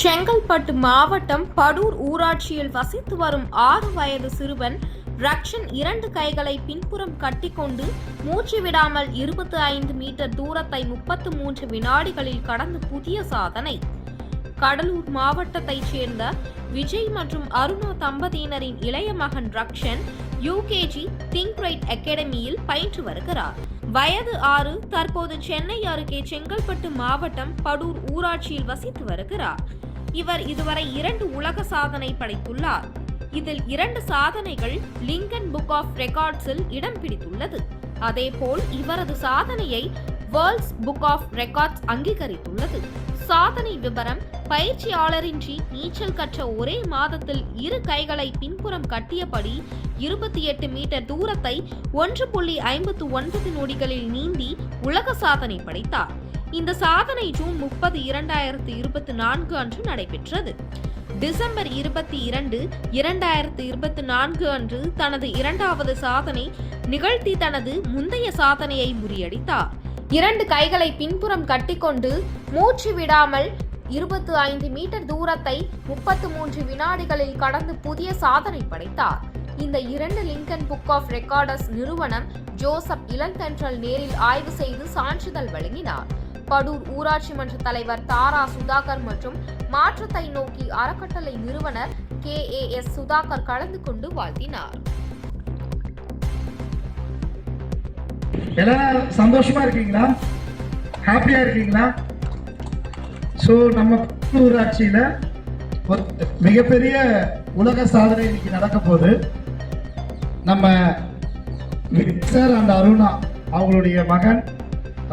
செங்கல்பட்டு மாவட்டம் படூர் ஊராட்சியில் வசித்து வரும் ஆறு வயது சிறுவன் ரக்ஷன் இரண்டு கைகளை பின்புறம் கட்டிக்கொண்டு மூச்சு விடாமல் இருபத்தி ஐந்து மீட்டர் தூரத்தை முப்பத்து மூன்று வினாடிகளில் கடந்து புதிய சாதனை. கடலூர் மாவட்டத்தைச் சேர்ந்த விஜய் மற்றும் அருணா தம்பதியினரின் இளைய மகன் ரக்ஷன் யூகேஜி திங்க் ரைட் அகாடமியில் பயின்று வருகிறார். வயது ஆறு தற்போது சென்னை அருகே செங்கல்பட்டு மாவட்டம் படூர் ஊராட்சியில் வசித்து வருகிறார். இவர் இதுவரை இரண்டு உலக சாதனை படைத்துள்ளார். இதில் இரண்டு சாதனைகள் லிங்கன் புக் ஆஃப் ரெக்கார்ட்ஸில் இடம் பிடித்துள்ளது. அதேபோல் இவரது சாதனையை வேர்ல்ட்ஸ் புக் ஆஃப் ரெக்கார்ட்ஸ் அங்கீகரித்துள்ளது. சாதனை விவரம் பயிற்சியாளரின்றி நீச்சல் கற்ற ஒரே மாதத்தில் இரு கைகளை பின்புறம் கட்டியபடி இருபத்தி எட்டு மீட்டர் தூரத்தை ஒன்று புள்ளி ஐம்பத்து ஒன்பது நொடிகளில் நீந்தி உலக சாதனை படைத்தார். இந்த சாதனை ஜூன் முப்பது இரண்டாயிரத்து இருபத்தி நான்கு அன்று நடைபெற்றது. டிசம்பர் இருபத்தி இரண்டு இரண்டாயிரத்து இருபத்தி நான்கு அன்று தனது இரண்டாவது சாதனை நிகழ்த்தி தனது முந்தைய சாதனையை முறியடித்தார். இரண்டு கைகளை பின்புறம் கட்டிக்கொண்டு மூச்சு விடாமல் இருபத்து ஐந்து மீட்டர் தூரத்தை முப்பத்து மூன்று வினாடிகளில் கடந்து புதிய சாதனை படைத்தார். இந்த இரண்டு லிங்கன் புக் ஆஃப் ரெக்கார்டர்ஸ் நிறுவனம் ஜோசப் இளந்தென்றல் நேரில் ஆய்வு செய்து சான்றிதழ் வழங்கினார். படூர் ஊராட்சி மன்ற தலைவர் தாரா சுதாகர் மற்றும் மாற்றத்தை நோக்கி அறக்கட்டளை நிறுவனர் கே. ஏ. எஸ். சுதாகர் கலந்து கொண்டு வாழ்த்தினார். எல்லாரும் சந்தோஷமா இருக்கீங்களா? ஹாப்பியா இருக்கீங்களா? ஸோ நம்ம ஊராட்சியில ஒரு மிகப்பெரிய உலக சாதனை இன்னைக்கு நடக்க போகுது. நம்ம சார் அண்ட் அருணா அவங்களுடைய மகன்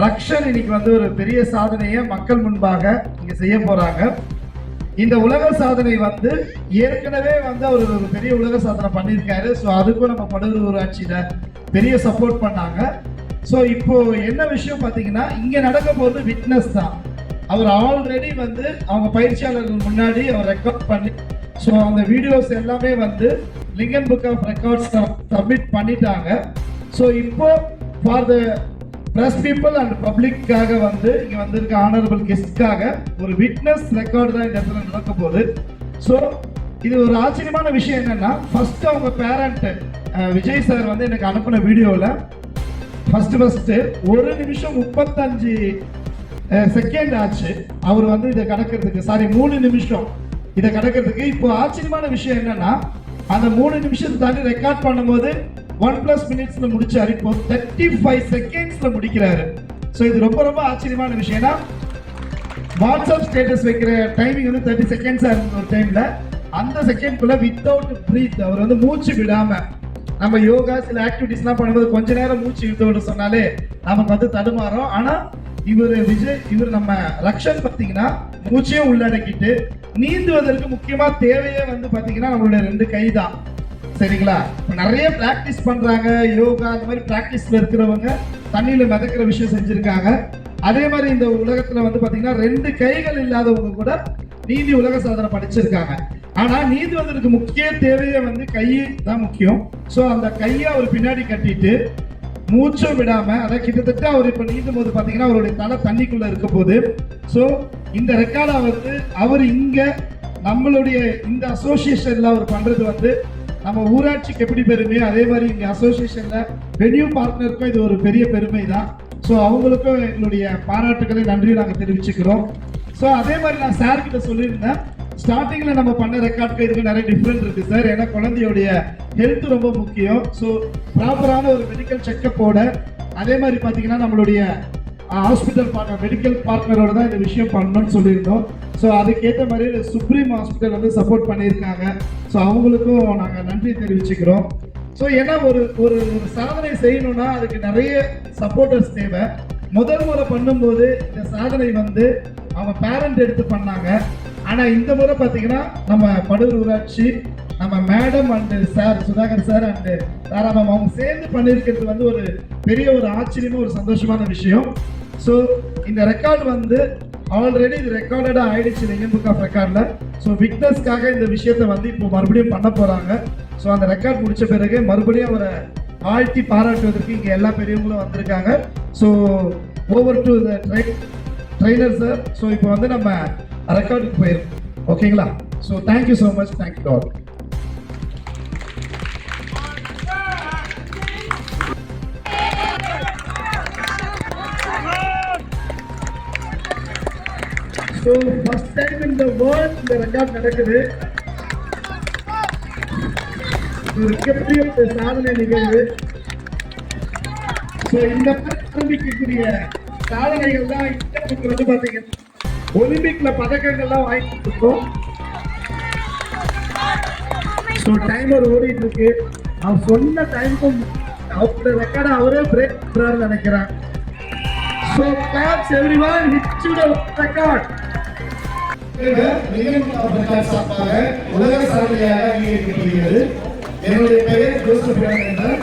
ரக்ஷன் இன்னைக்கு வந்து ஒரு பெரிய சாதனையை மக்கள் முன்பாக இங்கே செய்ய போகிறாங்க இந்த உலக சாதனை வந்து ஏற்கனவே வந்து அவர் ஒரு பெரிய உலக சாதனை பண்ணியிருக்காரு. ஸோ அதுக்கும் நம்ம படுகர் ஊராட்சியில் பெரிய சப்போர்ட் பண்ணாங்க. ஸோ இப்போ என்ன விஷயம் பார்த்தீங்கன்னா இங்கே நடக்க போகிறது விட்னஸ் தான். அவர் ஆல்ரெடி வந்து அவங்க பயிற்சியாளர்கள் முன்னாடி அவர் ரெக்கார்ட் பண்ணி ஸோ அந்த வீடியோஸ் எல்லாமே வந்து Lincoln book of records submit பண்ணிட்டாங்க. ஸோ இப்போ for the press people and பப்ளிக்காக வந்து இங்கே வந்திருக்க ஆனரபிள் கெஸ்ட்காக ஒரு விட்னஸ் ரெக்கார்டு தான் இந்த இடத்துல நடக்க போகுது. ஸோ இது ஒரு ஆச்சரியமான விஷயம் என்னென்னா ஃபஸ்ட்டு அவங்க பேரண்ட்டு விஜய் சார் வந்து எனக்கு அனுப்பின வீடியோவில் ஃபஸ்ட்டு ஃபஸ்ட்டு ஒரு நிமிஷம் முப்பத்தஞ்சு செகண்ட் ஆச்சு. அவர் வந்து இதை கடக்கிறதுக்கு சாரி மூணு நிமிஷம் இதை கடக்கிறதுக்கு. இப்போ ஆச்சரியமான விஷயம் என்னென்னா அந்த மூணு நிமிஷத்தை தாண்டி ரெக்கார்ட் பண்ணும்போது ஒன் பிளஸ் மினிட்ஸ்ல முடிச்சாரு இப்போ தேர்ட்டி ஃபைவ் செகண்ட்ஸ்ல முடிக்கிறாரு. ஸோ இது ரொம்ப ரொம்ப ஆச்சரியமான விஷயம்னா வாட்ஸ்அப் ஸ்டேட்டஸ் வைக்கிற டைமிங் வந்து தேர்ட்டி செகண்ட்ஸாக இருந்த ஒரு டைம்ல அந்த செகண்ட்குள்ள வித்தவுட் ப்ரீத் அவர் வந்து மூச்சு விடாம நம்ம யோகா சில ஆக்டிவிட்டிஸ்லாம் பண்ணும்போது கொஞ்ச நேரம் மூச்சு இழுத்து விட சொன்னாலே நமக்கு வந்து தடுமாறும். ஆனா இவர் விஜய் இவர் நம்ம ரக்ஷன் பார்த்தீங்கன்னா மூச்சையும் உள்ளடக்கிட்டு நீந்துவதற்கு முக்கியமா தேவையே வந்து பார்த்தீங்கன்னா நம்மளுடைய ரெண்டு கை தான் சரிங்களா? நிறைய பிராக்டிஸ் பண்றாங்க. யோகா அந்த மாதிரி பிராக்டிஸ்ல இருக்கிறவங்க தண்ணியில மிதக்கிற விஷயம் செஞ்சிருக்காங்க. அதே மாதிரி இந்த உலகத்துல வந்து பாத்தீங்கன்னா ரெண்டு கைகள் இல்லாதவங்க கூட நீதி உலக சாதனை படிச்சிருக்காங்க. ஆனா நீந்துவதற்கு முக்கிய தேவையே வந்து கை தான் முக்கியம். சோ அந்த கையை அவர் பின்னாடி கட்டிட்டு மூச்சும் விடாம அதாவது கிட்டத்தட்ட அவர் இப்ப நீந்தும் போது பாத்தீங்கன்னா அவருடைய தலை தண்ணிக்குள்ள இருக்க போது சோ இந்த ரெக்கார்டை வந்து அவர் இங்க நம்மளுடைய இந்த அசோசியேஷன்ல அவர் பண்றது வந்து நம்ம ஊராட்சிக்கு எப்படி பெருமையோ அதே மாதிரி இங்கே அசோசியேஷனில் வென்யூ பார்ட்னருக்கும் இது ஒரு பெரிய பெருமை தான் ஸோ அவங்களுக்கும் எங்களுடைய பாராட்டுகளை நன்றியும் நாங்கள் தெரிவிச்சுக்கிறோம். ஸோ அதே மாதிரி நான் சார்கிட்ட சொல்லியிருந்தேன். ஸ்டார்டிங்கில் நம்ம பண்ண ரெக்கார்டுக்கு இதுக்கு நிறைய டிஃப்ரெண்ட் இருக்குது சார் ஏன்னா குழந்தையோடைய ஹெல்த் ரொம்ப முக்கியம். ஸோ ப்ராப்பரான ஒரு மெடிக்கல் செக்கப்போட அதே மாதிரி பார்த்தீங்கன்னா நம்மளுடைய ஹாஸ்பிட்டல் பார்ட்னர் மெடிக்கல் பார்ட்னரோட தான் இந்த விஷயம் பண்ணணும்னு சொல்லியிருந்தோம். ஸோ அதுக்கேற்ற மாதிரி சுப்ரீம் ஹாஸ்பிட்டல் வந்து சப்போர்ட் பண்ணியிருக்காங்க. ஸோ அவங்களுக்கும் நாங்கள் நன்றி தெரிவிச்சுக்கிறோம். ஸோ ஏன்னா ஒரு ஒரு சாதனை செய்யணும்னா அதுக்கு நிறைய சப்போர்ட்டர்ஸ் தேவை. முதல் முறை பண்ணும்போது இந்த சாதனை வந்து அவங்க பேரண்ட் எடுத்து பண்ணாங்க. ஆனால் இந்த முறை பார்த்தீங்கன்னா நம்ம படூர் ஊராட்சி நம்ம madam and sir Sudhakar sir and Tharamam அவங்க சேர்ந்து பண்ணியிருக்கிறது வந்து ஒரு பெரிய ஒரு ஆச்சரியமா ஒரு சந்தோஷமான விஷயம். ஸோ இந்த ரெக்கார்டு வந்து ஆல்ரெடி இது ரெக்கார்டடாக ஆயிடுச்சு லிங்கன் புக் ஆஃப் ரெக்கார்டில் ஸோ விக்னஸ்க்காக இந்த விஷயத்தை வந்து இப்போ மறுபடியும் பண்ண போகிறாங்க ஸோ அந்த ரெக்கார்ட் முடித்த பிறகு மறுபடியும் அவரை ஆழ்த்தி பாராட்டுவதற்கு இங்கே எல்லா பெரியவங்களும் வந்திருக்காங்க. So over to the trainer sir so இப்போ வந்து நம்ம ரெக்கார்டுக்கு போயிருக்கோம் ஓகேங்களா so thank you so much thank you all so first time இந்த வேர்ல்ட் இந்த ரெக்கார்ட் நடக்குது. மிகப்பெரிய ஒரு சாதனை நிகழ்வு. ஸோ இந்த ஆரம்பிக்கக்கூடிய சாதனைகள் தான் இந்தியாவுக்கு வந்து பார்த்தீங்கன்னா ஒலிம்பிக்ல பதக்கங்கள்லாம் வாங்கி கொடுத்துருக்கோம் ஸோ டைமர் ஓடிட்டு இருக்கு. அவர் சொன்ன டைமுக்கும் அவரோட ரெக்கார்டை அவரே பிரேக் பண்றாருன்னு நினைக்கிறேன். So claps every one hit to record சார்பாக உலக சாதனையாக அங்கீகரிக்கப்படுகிறது. என்னுடைய பெயர் ஜோசப் என்றால்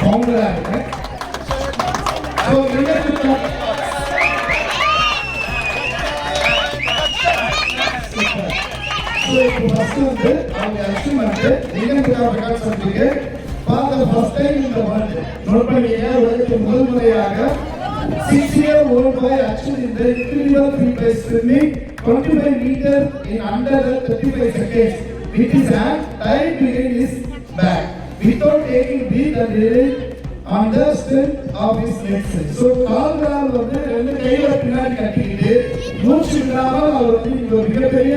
ஃபவுண்டராக இருக்கேன். வந்து அவங்க achievement லிங்கன்குடா record certificate for first time in note உலகத்தில் முதல் முறையாக Six year old boy actually in the individual free pace swimming 25 meter in under 35 seconds. With his hand tied behind his back. Without taking breath and relying on the strength of his legs. So கால்களால் வந்து ரெண்டு கையில பின்னாடி கட்டிக்கிட்டு மூச்சு விடாமல் அவர் வந்து இங்க ஒரு மிகப்பெரிய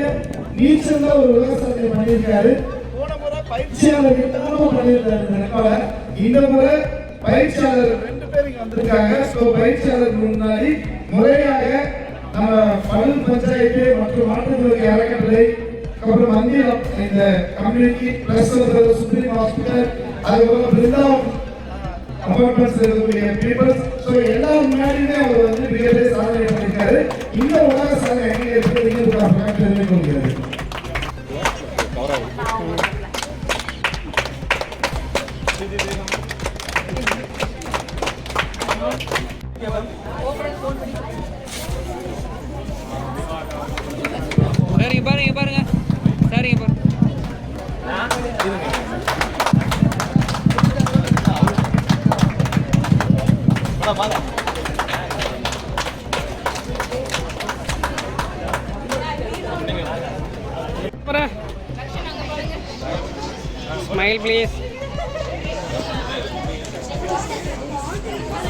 நீச்சல்ல ஒரு உலக சாதனை பண்ணியிருக்காரு. போன முறை பயிற்சியாளர் இல்லாம பண்ணியிருக்காரு இந்த இந்த முறை பயிற்சியாளர் வந்திருக்காங்க. ஸோ பயிற்சியாளருக்கு முன்னாடி முறையாக நம்ம பல்லு பஞ்சாயத்து மற்றும் மாற்றுத்திறனுக்கு அறக்கட்டளை அப்புறம் மந்திர இந்த கம்யூனிட்டி பிளஸ் சுப்ரீம் ஹாஸ்பிட்டல் அதுக்கப்புறம் பிருந்தாவன் அப்பார்ட்மெண்ட்ஸ் இருக்கக்கூடிய பீப்புள்ஸ் ஸோ எல்லாரும் முன்னாடியுமே அவர் வந்து மிகப்பெரிய சாதனை பண்ணியிருக்காரு. இந்த உலக சாதனை எங்கே இருக்குது நீங்கள் தெரிந்து Thank you. இங்க பாருங்க பாருங்க. சார் பாருங்க. Smile please